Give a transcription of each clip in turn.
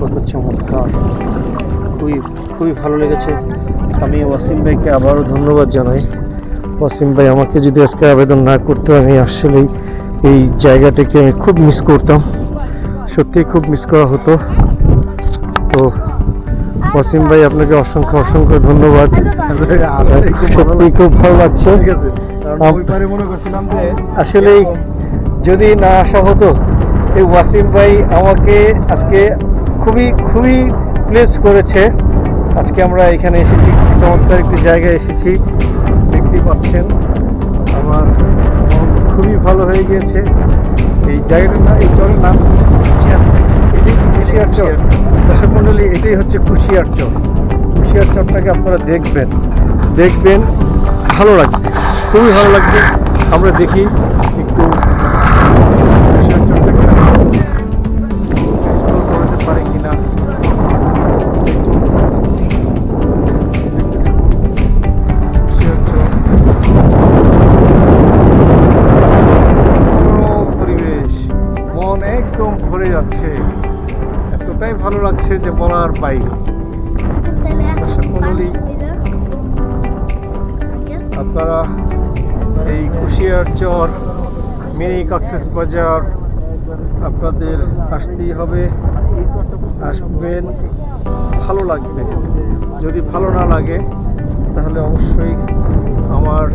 কত চমৎকার। খুবই খুবই ভালো লেগেছে। আমি ওয়াসিম ভাইকে আবারও ধন্যবাদ জানাই। ওয়াসিম ভাই আমাকে যদি আজকে আবেদন না করতো আমি আসলেই এই জায়গাটাকে আমি খুব মিস করতাম। সত্যিই খুব মিস করা হতো। তো ওয়াসিম ভাই আপনাকে অসংখ্য অসংখ্য ধন্যবাদ। সত্যি খুব ভালো লাগছে। আসলেই যদি না আসা হতো এই ওয়াসিম ভাই আমাকে আজকে খুবই খুবই প্লেস করেছে। আজকে আমরা এখানে এসেছি, চমৎকার একটি জায়গায় এসেছি দেখতে পাচ্ছেন। আমার খুবই ভালো হয়ে গিয়েছে। এই জায়গাটার নাম এই চরের নাম কুশিয়ার দর্শক মণ্ডলী, এটাই হচ্ছে কুশিয়ার চর। কুশিয়ার চরটাকে আপনারা দেখবেন। দেখবেন, ভালো লাগবে। খুবই ভালো লাগবে। আমরা দেখি। বাইরে দর্শক মণ্ডলী আপনারা এই কুশিয়ার চর, মিনি কক্সেস বাজার আপনাদের আসতেই হবে। আসবেন, ভালো লাগবে। যদি ভালো না লাগে, তাহলে অবশ্যই আমার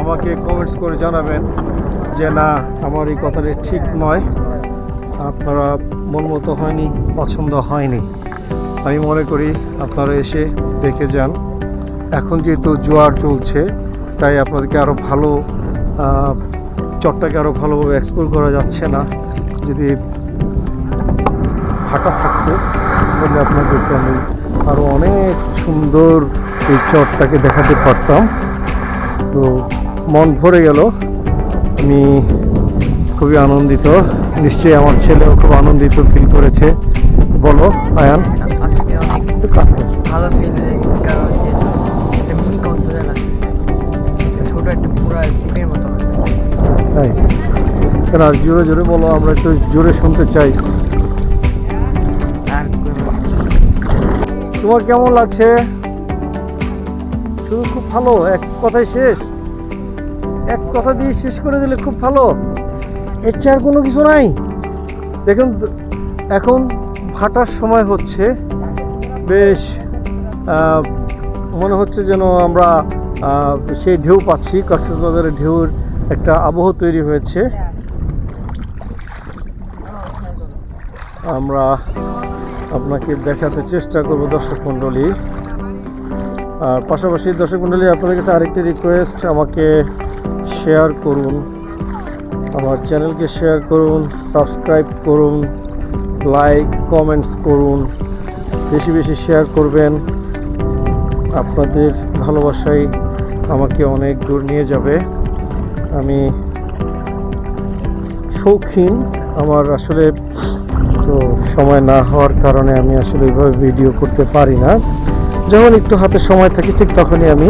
আমাকে কমেন্টস করে জানাবেন যে, না, আমার এই কথাটা ঠিক নয়। আপনারা মন মতো হয়নি পছন্দ হয়নি। আমি মনে করি আপনারা এসে দেখে যান। এখন যেহেতু জোয়ার চলছে তাই আপনাদেরকে আরও ভালো আহ, চরটাকে আরও ভালোভাবে এক্সপ্লোর করা যাচ্ছে না। যদি ফাঁকা থাকতো তাহলে আপনাদেরকে আমি আরও অনেক সুন্দর এই চটটাকে দেখাতে পারতাম। তো মন ভরে গেল। আমি খুবই আনন্দিত। নিশ্চয়ই আমার ছেলেও খুব আনন্দিত ফিল করেছে। বলো আয়ান। আজকে অনেক একটু কাছে ভালো ফিল হয়েছে কারণ একটা মিনি কক্সবাজার লাগছে ছোট একটা পুরো দ্বীপের মতো তাই? কেন আর জোরে জোরে বলো আমরা একটু জোরে শুনতে চাই। তোমার কেমন লাগছে? শুধু খুব ভালো এক কথায় শেষ। এক কথা দিয়ে শেষ করে দিলে খুব ভালো। এর চেয়ে আর কোনো কিছু নাই। দেখুন, এখন ভাটার সময় হচ্ছে, বেশ মনে হচ্ছে যেন আমরা সেই ঢেউ পাচ্ছি কক্সবাজারের ঢেউর একটা আবহ তৈরি হয়েছে। আমরা আপনাকে দেখাতে চেষ্টা করব দর্শক মণ্ডলী। আর পাশাপাশি দর্শক মণ্ডলী, আপনাদের কাছে আরেকটি রিকোয়েস্ট আমাকে শেয়ার করুন। আমার চ্যানেলকে শেয়ার করুন, সাবস্ক্রাইব করুন, লাইক, কমেন্টস করুন, বেশি বেশি শেয়ার করবেন। আপনাদের ভালোবাসাই আমাকে অনেক দূর নিয়ে যাবে। আমি শৌখিন, আমার আসলে তো সময় না হওয়ার কারণে আমি আসলে এইভাবে ভিডিও করতে পারি না। যখন একটু হাতে সময় থাকে, ঠিক তখনই আমি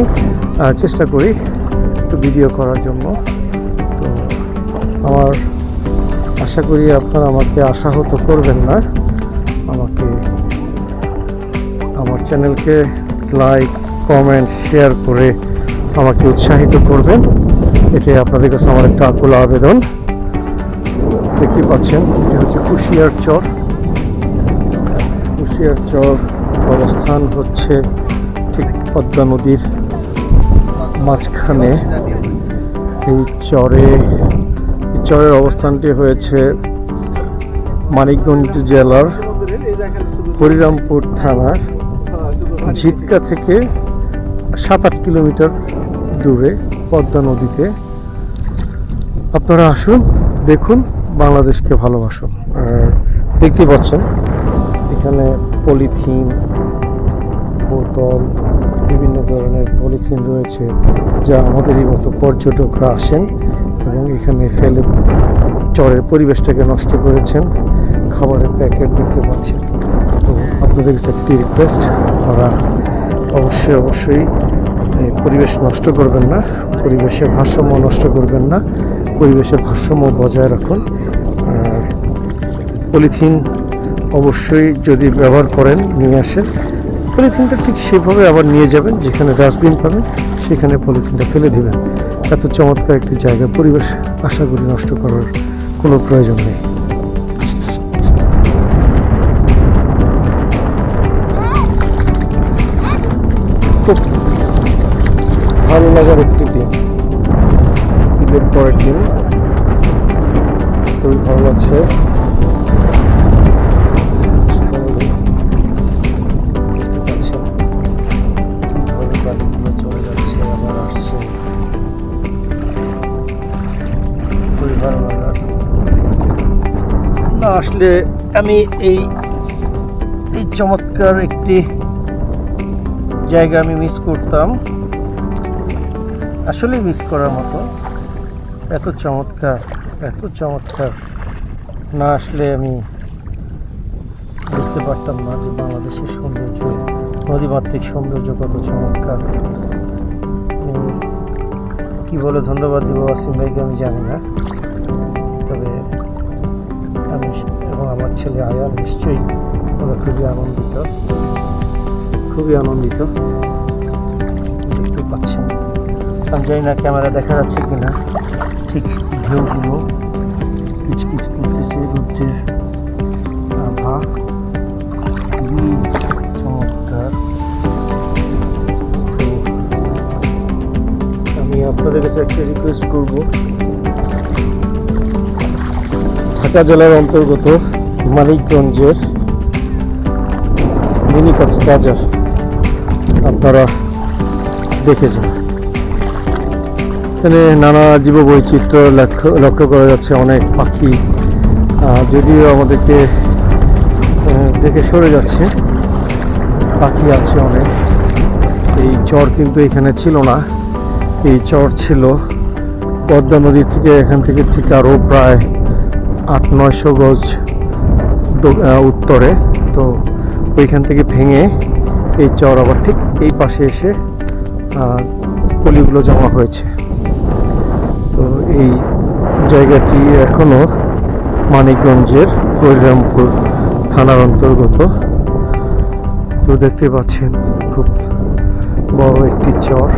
চেষ্টা করি একটু ভিডিও করার জন্য। আমার আশা করি আপনারা আমাকে আশাহত করবেন না। আমাকে আমার চ্যানেলকে লাইক, কমেন্ট, শেয়ার করে আমাকে উৎসাহিত করবেন। এটাই আপনাদের কাছে আমার একটা আকুল আবেদন। দেখতে পাচ্ছেন, এটা হচ্ছে কুশিয়ার চর। কুশিয়ার চর অবস্থান হচ্ছে ঠিক পদ্মা নদীর মাঝখানে। এই চরে চরের অবস্থানটি হয়েছে মানিকগঞ্জ জেলার হরিরামপুর থানার ঝিটকা থেকে সাত আট কিলোমিটার দূরে পদ্মা নদীতে। আপনারা আসুন, দেখুন, বাংলাদেশকে ভালোবাসুন। আর দেখতে পাচ্ছেন, এখানে পলিথিন, বোতল, বিভিন্ন ধরনের পলিথিন রয়েছে, যা আমাদেরই মতো পর্যটকরা আসেন। এবং এখানে ফেলে চরের পরিবেশটাকে নষ্ট করেছেন। খাবারের প্যাকেট দেখতে পাচ্ছেন। তো আপনাদের কাছে একটি রিকোয়েস্ট আপনারা অবশ্যই অবশ্যই পরিবেশ নষ্ট করবেন না। পরিবেশের ভারসাম্য নষ্ট করবেন না। পরিবেশের ভারসাম্য বজায় রাখুন। আর পলিথিন অবশ্যই যদি ব্যবহার করেন নিয়ে আসেন, পলিথিনটা ঠিক সেভাবে আবার নিয়ে যাবেন, যেখানে ডাস্টবিন পাবেন, সেখানে পলিথিনটা ফেলে দিবেন। এত চমৎকার একটি জায়গা। পরিবেশ আশা করি নষ্ট করার কোনো প্রয়োজন নেই। খুব ভালো লাগার একটি দিন। ঈদের পরের দিন। খুবই ভালো লাগছে। আসলে আমি এই এই চমৎকার একটি জায়গা আমি মিস করতাম। আসলে মিস করার মতো। এত চমৎকার এত চমৎকার। না আসলে আমি বুঝতে পারতাম না যে বাংলাদেশের সৌন্দর্য, নদীমাতৃক সৌন্দর্য কত চমৎকার। কি বলে ধন্যবাদ দেবো আসিম ভাইকে আমি জানি না। ছেলে আয়ান নিশ্চয়ই ওরা খুবই আনন্দিত। খুবই আনন্দিত। দেখতে পাচ্ছেন। আমি জানি না ক্যামেরা দেখা যাচ্ছে কিনা। ঠিক ঢেউগুলো কিচকিচ করতেছে রুদ্রের আভা। আমি আপনাদের কাছে একটা রিকোয়েস্ট করব। ঢাকা জেলার অন্তর্গত মানিকগঞ্জের মিনি কক্সবাজার আপনারা দেখে যান। এখানে নানা জীব বৈচিত্র্য লক্ষ্য লক্ষ্য করা যাচ্ছে, অনেক পাখি যদিও আমাদেরকে দেখে সরে যাচ্ছে। পাখি আছে অনেক। এই চর কিন্তু এখানে ছিল না। এই চর ছিল পদ্মা নদী থেকে এখান থেকে ঠিক আরও প্রায় আট, নয়শো গজ উত্তরে তো ওইখান থেকে ভেঙে এই চর আবার ঠিক এই পাশে এসে পলিগুলো জমা হয়েছে। তো এই জায়গাটি এখনও মানিকগঞ্জের হরিরামপুর থানার অন্তর্গত। তো দেখতে পাচ্ছেন খুব বড় একটি চর।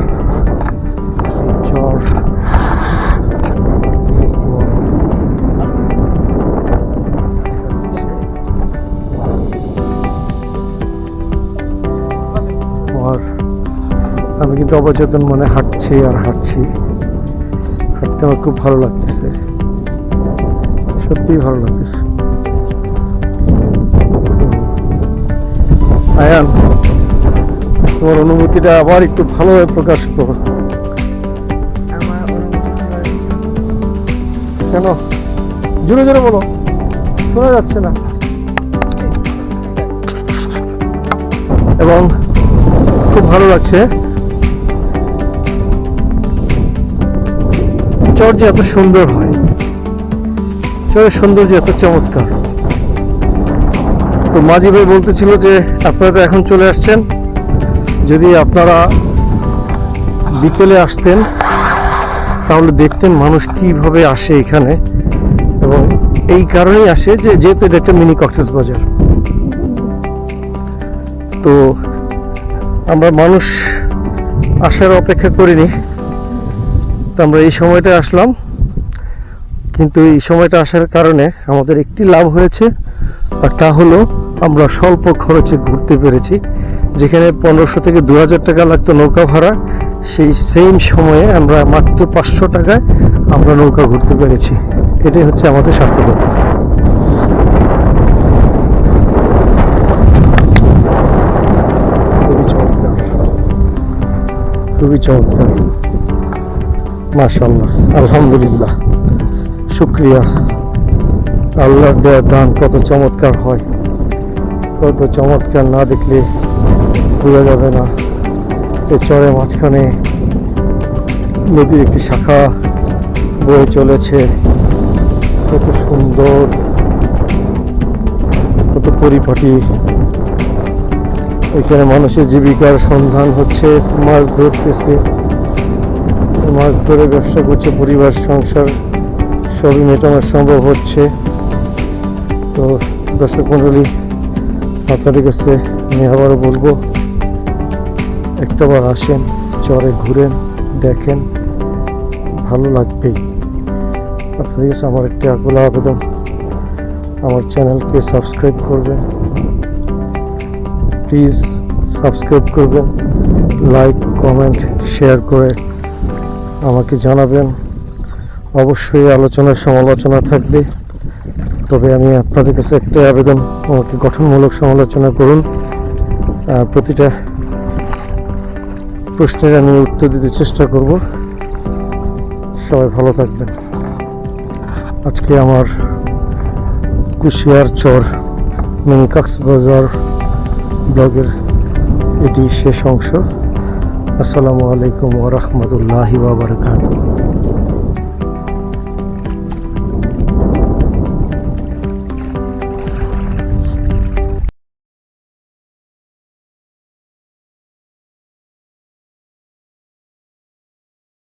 কিন্তু অবচেতন মনে হাঁটছি আর হাঁটছি। হাঁটতে আমার খুব ভালো লাগতেছে। সত্যিই ভালো লাগতেছে। আয়ান, তোমার অনুভূতিটা আবার একটু ভালোভাবে প্রকাশ করো। কেন? জোরে জোরে বলো। শোনা যাচ্ছে না। এবং খুব ভালো লাগছে। চর যে এত সুন্দর হয়। চরের সৌন্দর্য এত চমৎকার। তো মাঝি ভাই বলতেছিল যে, আপনারা তো এখন চলে আসছেন। যদি আপনারা বিকেলে আসতেন, তাহলে দেখতেন মানুষ কীভাবে আসে এখানে। এবং এই কারণেই আসে যে, যেহেতু এটা একটা মিনি কক্সেস বাজার। তো আমরা মানুষ আসার অপেক্ষা করিনি। তো আমরা এই সময়টা আসলাম। কিন্তু এই সময়টা আসার কারণে আমাদের একটি লাভ হয়েছে, আর তা হলো আমরা স্বল্প খরচে ঘুরতে পেরেছি, যেখানে পনেরোশো থেকে দু হাজার টাকা লাগতো নৌকা ভাড়া। সেই সেম সময়ে আমরা মাত্র পাঁচশো টাকায় আমরা নৌকা ঘুরতে পেরেছি। এটাই হচ্ছে আমাদের সার্থকতা। খুবই চমৎকার। খুবই চমৎকার। মাশাল্লাহ আলহামদুলিল্লাহ। শুক্রিয়া। আল্লাহর দেওয়া দান, কত চমৎকার হয়। কত চমৎকার না দেখলে বোঝা যাবে না। এই চরের মাঝখানে নদীর একটি শাখা বয়ে চলেছে। কত সুন্দর, কত পরিপাটি। এখানে মানুষের জীবিকার সন্ধান হচ্ছে, মাছ ধরতেছে। মাছ ধরে ব্যবসা করছে, পরিবার, সংসার, সবই মেটানো সম্ভব হচ্ছে। তো দর্শক মণ্ডলী, আপনাদের কাছে আমি আবারও বলব একটাবার আসেন, চরে ঘুরেন, দেখেন, ভালো লাগবেই। আপনাদের কাছে আমার একটি আকুল আবেদন, আমার চ্যানেলকে সাবস্ক্রাইব করবেন। প্লিজ সাবস্ক্রাইব করবেন, লাইক, কমেন্ট, শেয়ার করে আমাকে জানাবেন। অবশ্যই আলোচনার সমালোচনা থাকবে। তবে আমি আপনাদের কাছে একটাই আবেদন, আমাকে গঠনমূলক সমালোচনা করুন। প্রতিটা প্রশ্নের আমি উত্তর দিতে চেষ্টা করব। সবাই ভালো থাকবেন। আজকে আমার কুশিয়ার চর মিনি কক্সবাজার ব্লগের এটি শেষ অংশ। আসসালামু আলাইকুম ওরহমতুল্লাহি ওবরকাত